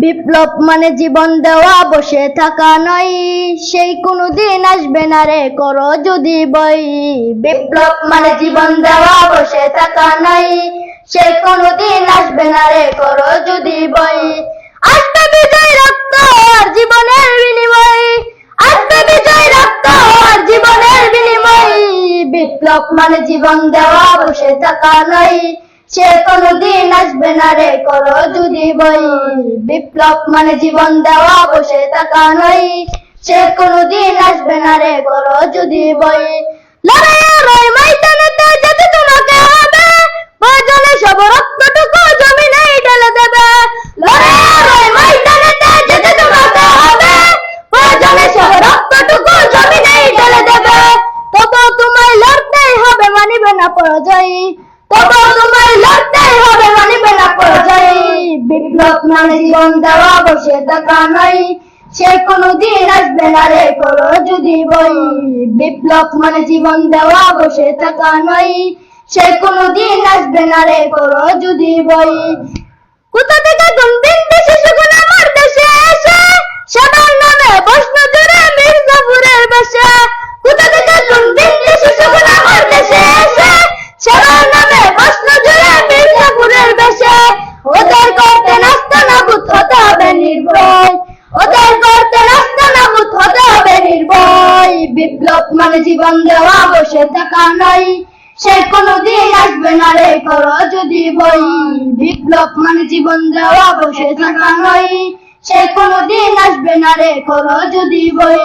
বিপ্লব মানে জীবন দেওয়া, বসে থাকা নয়। সেই কোনো দিন আসবে না রে, করো যদি বই। বিপ্লব মানে জীবন দেওয়া, বসে থাকা নয়। সেই কোনো দিন আসবে না রে, করো যদি বই। আসবে বিজয় রক্ত আর জীবনের বিনিময়। আসবে বিজয় রক্ত আর জীবনের বিনিময়। বিপ্লব মানে জীবন দেওয়া, বসে থাকা নয়। সে কোনদিন আসবে না রে, করো যদি বই। বিপ্লব মানে জীবন দেওয়া, বসে থাকা নয়। সে কোনদিন আসবে না রে, করো যদি বই। যেতে তোমাকে হবে। সব রক্তটুকু জমিনেই ঢেলে দেবে। তোমায় লড়তেই হবে, মানিবে না পরাজয়। বিপ্লব মানে জীবন দেওয়া বসে থাকা নয় সে কোনো দিন আসবে না রে করো যদি বই। বিপ্লব মানে জীবন দেওয়া সে করো যদি বই। কোথা থেকে জীবন দেওয়া বসে থাকা নাই। সে কোনদিন আসবে না রে করো যদি বই। বিপ্লব মানে জীবন দেওয়া বসে থাকা নয় সে কোনদিন আসবে না রে করো যদি বই।